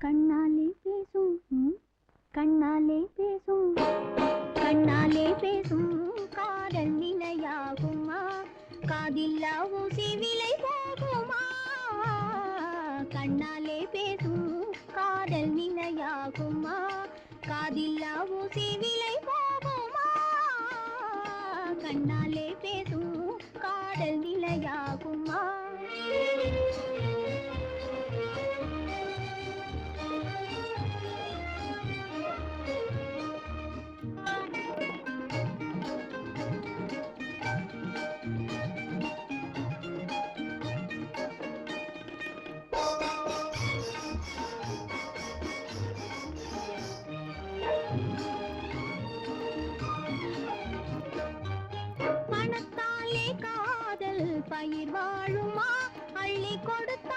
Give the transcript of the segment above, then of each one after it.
கண்ணாலே பேசும். கண்ணாலே பேசும். கண்ணாலே பேசும். காதல் நிலையாகுமா? காதில்லா ஊசி விலை போகுமா? கண்ணாலே பேசும். காதல் நிலையாகுமா? காதில்லா ஊசி விலை போகுமா? கண்ணாலே பேசும். காதல் நிலையாகுமா? பயிர் வாழுமா? அள்ளி கொடுத்த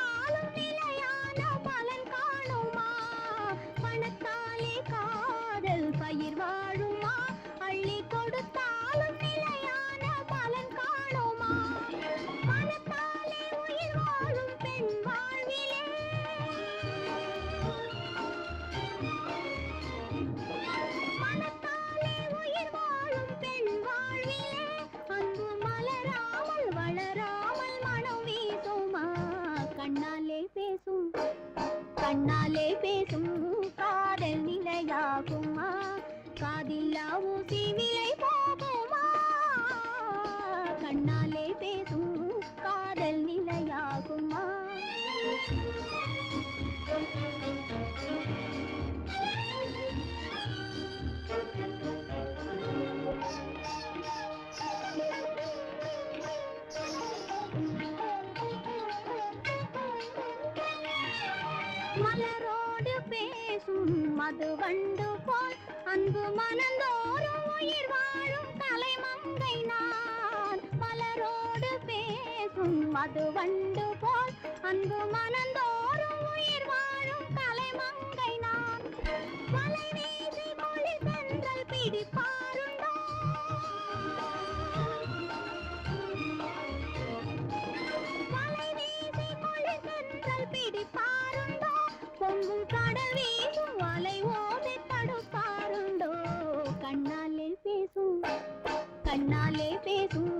கண்ணாலே பேசும் காதல் நிலையாகுமா காதில்லா ஊசி விலை போ மலரோடு பேசும் மது வண்டு போல் அன்பு மனந்தோறும் உயிர் வாழும் தலைமங்கை நான். மலரோடு பேசும் மது வண்டு போல் அன்பு மனந்தோறும் உயிர் வாழும் தலைமங்கை நான். வலை வீசி மொழி சென்றல் பிடிப்பாருண்டோ? கண்ணாலே பேசும்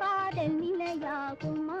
காதல் நிலையாகுமா